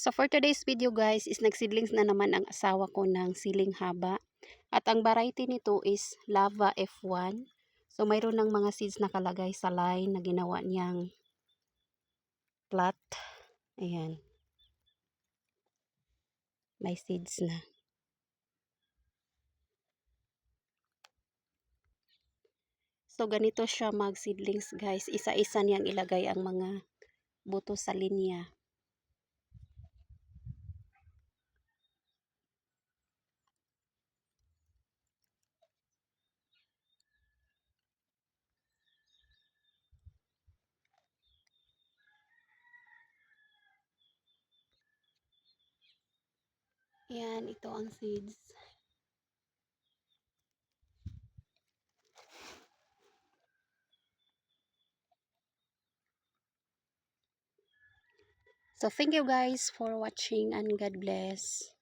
So for today's video guys is nagsidlings na naman ang asawa ko ng siling haba. At ang variety nito is Lava F1. So mayroon ng mga seeds nakalagay sa line na ginawa niyang plot. Ayan. May seeds na. So ganito siya mag seedlings guys. Isa-isa niyang ilagay ang mga buto sa linya. Yan, ito ang seeds. So thank you guys for watching and God bless.